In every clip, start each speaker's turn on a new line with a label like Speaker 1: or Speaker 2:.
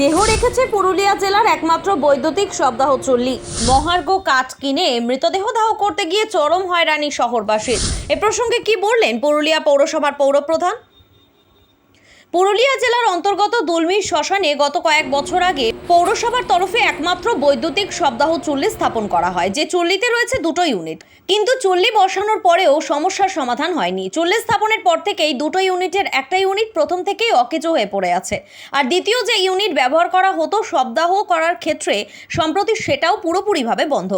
Speaker 1: দেহ রেখেছে পুরুলিয়া জেলার একমাত্র বৈদ্যুতিক শব্দাহ চল্লি। মহার্ঘ কাঠ কিনে মৃতদেহ দাহ করতে গিয়ে চরম হয়রানি শহরবাসীর। এ প্রসঙ্গে কি বললেন পুরুলিয়া পৌরসভার পৌরপ্রধান? পুরুলিয়া জেলার অন্তর্গত দুলমির শ্মশানে গত কয়েক বছর আগে পৌরসভার তরফে একমাত্র বৈদ্যুতিক শবদাহ চুল্লি স্থাপন করা হয়, যে চুল্লিতে রয়েছে দুটো ইউনিট। কিন্তু চুল্লি বসানোর পরেও সমস্যার সমাধান হয়নি। চুল্লি স্থাপনের পর থেকেই দুটো ইউনিটের একটা ইউনিট প্রথম থেকেই অকেজো হয়ে পড়ে আছে। আর দ্বিতীয় যে ইউনিট ব্যবহার করা হতো শবদাহ করার ক্ষেত্রে, সম্প্রতি সেটাও পুরোপুরিভাবে বন্ধ।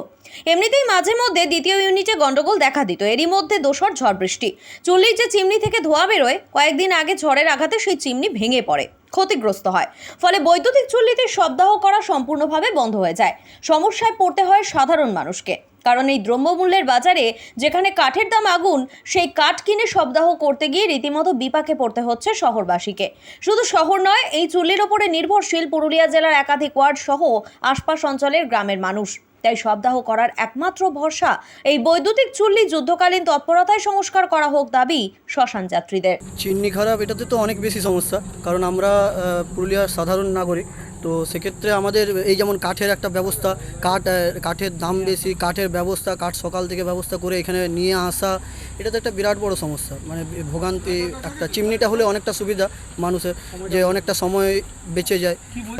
Speaker 1: এমনিতেই মাঝে মধ্যে দ্বিতীয় ইউনিটে গন্ডগোল দেখা দিত। এরই মধ্যে দোসর ঝড় বৃষ্টি। চুল্লির যে চিমনি থেকে ধোয়া বেরোয়, কয়েকদিন আগে ঝড়ের আঘাতে সেই চিমনি ভেঙে পড়ে, ক্ষতিগ্রস্ত হয়। ফলে বৈদ্যুতিক চুল্লিতে শবদাহ করা সম্পূর্ণভাবে বন্ধ হয়ে যায়। সমস্যায় পড়তে হয় সাধারণ মানুষকে। কারণ এই দ্রব্যমূল্যের বাজারে যেখানে কাঠের দাম আগুন, সেই কাঠ কিনে শবদাহ করতে গিয়ে রীতিমতো বিপাকে পড়তে হচ্ছে শহরবাসীকে। শুধু শহর নয়, এই চুল্লির ওপরে নির্ভরশীল পুরুলিয়া জেলার একাধিক ওয়ার্ড সহ আশপাশ অঞ্চলের গ্রামের মানুষ। তাই সবদাহ করার একমাত্র ভরসা এই বৈদ্যুতিক চুল্লি যুদ্ধকালীন তৎপরতায় সংস্কার করা হোক দাবি শ্মশান যাত্রীদের।
Speaker 2: চিমনি খারাপ, এটাতে তো অনেক বেশি সমস্যা, কারণ আমরা পুরুলিয়ার সাধারণ নাগরিক তো সেক্ষেত্রে আমাদের এই যেমন কাঠের একটা ব্যবস্থা, কাঠ কাঠের দাম বেশি, কাঠের ব্যবস্থা, কাঠ সকাল থেকে ব্যবস্থা করে এখানে নিয়ে আসা, এটা তো একটা বিরাট বড় সমস্যা। মানে ভোগান্তি একটা, চিমনিটা হলে অনেকটা সুবিধা মানুষের, যে অনেকটা সময় বেঁচে যায়।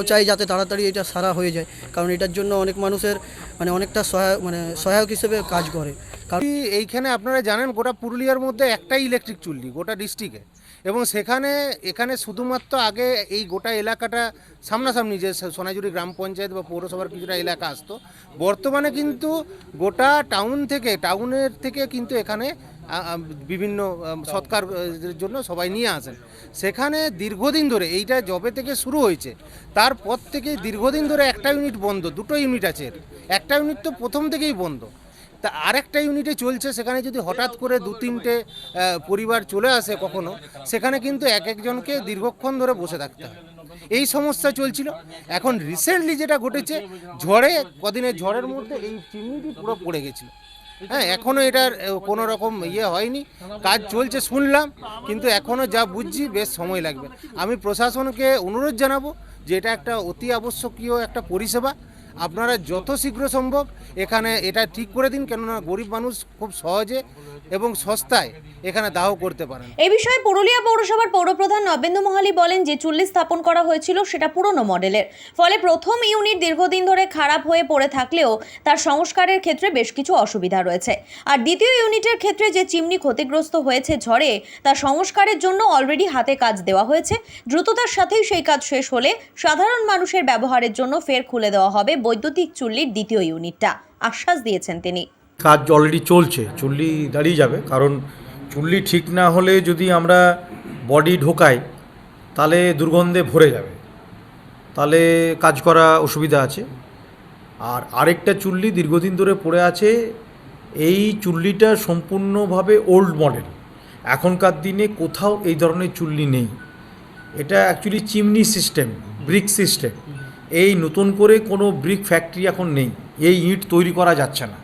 Speaker 2: চাই যাতে তাড়াতাড়ি এটা সারা হয়ে যায়, কারণ এটার জন্য অনেক মানুষের মানে অনেকটা সহায়ক মানে সহায়ক হিসেবে কাজ করে। কারণ
Speaker 3: এই- এইখানে আপনারা জানেন গোটা পুরুলিয়ার মধ্যে একটাই ইলেকট্রিক চুল্লি, গোটা ডিস্ট্রিক্টে এবং সেখানে, এখানে শুধুমাত্র আগে এই গোটা এলাকাটা সামনাসামনি যে সোনাঝুরি গ্রাম পঞ্চায়েত বা পৌরসভার কিছুটা এলাকা আসতো, বর্তমানে কিন্তু গোটা টাউন থেকে, টাউনের থেকে কিন্তু এখানে বিভিন্ন সৎকার জন্য সবাই নিয়ে আসেন। সেখানে দীর্ঘদিন ধরে এইটা জবে থেকে শুরু হয়েছে, তারপর থেকে দীর্ঘদিন ধরে একটা ইউনিট বন্ধ, দুটো ইউনিট আছে একটা ইউনিট তো প্রথম থেকেই বন্ধ। তা আরেকটা ইউনিটে চলছে, সেখানে যদি হঠাৎ করে দু তিনটে পরিবার চলে আসে কখনো, সেখানে কিন্তু এক একজনকে দীর্ঘক্ষণ ধরে বসে থাকতে হয়। এই সমস্যা চলছিল। এখন রিসেন্টলি যেটা ঘটেছে, ঝড়ে কদিনের ঝড়ের মধ্যে এই চিমনিটি পুরো পড়ে গেছিল। হ্যাঁ এখনও এটার কোনো রকম ইয়ে হয়নি। কাজ চলছে শুনলাম, কিন্তু এখনও যা বুঝছি বেশ সময় লাগবে। আমি প্রশাসনকে অনুরোধ জানাব যে এটা একটা অতি আবশ্যকীয় একটা পরিষেবা। আপনারা যত শীঘ্র সম্ভব এখানে এটা ঠিক করে দিন, কেননা গরিব মানুষ খুব সহজে এবং সস্তায় এখানে দাহ করতে পারেন।
Speaker 1: এই বিষয়ে পুরুলিয়া পৌরসভার পৌরপ্রধান নবেন্দু মহালি বলেন যে, চুল্লি স্থাপন করা হয়েছিল সেটা পুরনো মডেলের। ফলে প্রথম ইউনিট দীর্ঘদিন ধরে খারাপ হয়ে পড়ে থাকলেও তার সংস্কারের ক্ষেত্রে বেশ কিছু অসুবিধা রয়েছে। আর দ্বিতীয় ইউনিটের ক্ষেত্রে যে চিমনি ক্ষতিগ্রস্ত হয়েছে ঝড়ে তার সংস্কারের জন্য অলরেডি হাতে কাজ দেওয়া হয়েছে। দ্রুততার সাথেই সেই কাজ শেষ হলে সাধারণ মানুষের ব্যবহারের জন্য ফের খুলে দেওয়া হবে বৈদ্যুতিক চুল্লির দ্বিতীয় ইউনিটটা আশ্বাস দিয়েছেন তিনি।
Speaker 4: কাজ অলরেডি চলছে, চুল্লি দাঁড়িয়ে যাবে, কারণ চুল্লি ঠিক না হলে যদি আমরা বডি ঢোকাই, তাহলে দুর্গন্ধে ভরে যাবে। তাহলে কাজ করা অসুবিধা আছে। আর আরেকটা চুল্লি দীর্ঘদিন ধরে পড়ে আছে, এই চুল্লিটা সম্পূর্ণভাবে ওল্ড মডেল এখনকার দিনে কোথাও এই ধরনের চুল্লি নেই। এটা actually chimney system brick system এই নতুন করে কোনো ব্রিক ফ্যাক্টরি এখন নেই। এই ইট তৈরি করা যাচ্ছে না।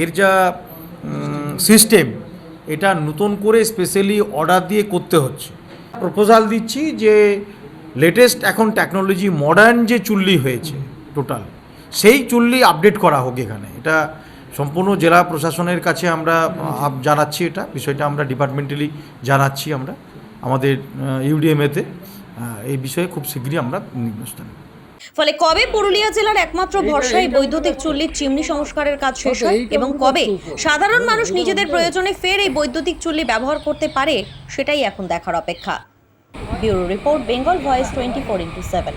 Speaker 4: এর যা সিস্টেম এটা নতুন করে স্পেশালি অর্ডার দিয়ে করতে হচ্ছে। প্রপোজাল দিচ্ছি যে লেটেস্ট এখন টেকনোলজি মডার্ন যে চুল্লি হয়েছে টোটাল সেই চুল্লি আপডেট করা হোক এখানে। এটা সম্পূর্ণ জেলা প্রশাসনের কাছে আমরা জানাচ্ছি এটা। বিষয়টা আমরা ডিপার্টমেন্টালি জানাচ্ছি আমরা। আমাদের ইউডিএমএতে এই বিষয়ে খুব শীঘ্রই আমরা নেব
Speaker 1: ফলে কবে পুরুলিয়া জেলার একমাত্র ভরসায় বৈদ্যুতিক চুল্লির চিমনি সংস্কারের কাজ শেষ হয় এবং কবে সাধারণ মানুষ নিজেদের প্রয়োজনে ফের এই বৈদ্যুতিক চুল্লি ব্যবহার করতে পারে সেটাই এখন দেখার অপেক্ষা। Bureau report Bengal voice twenty four into seven.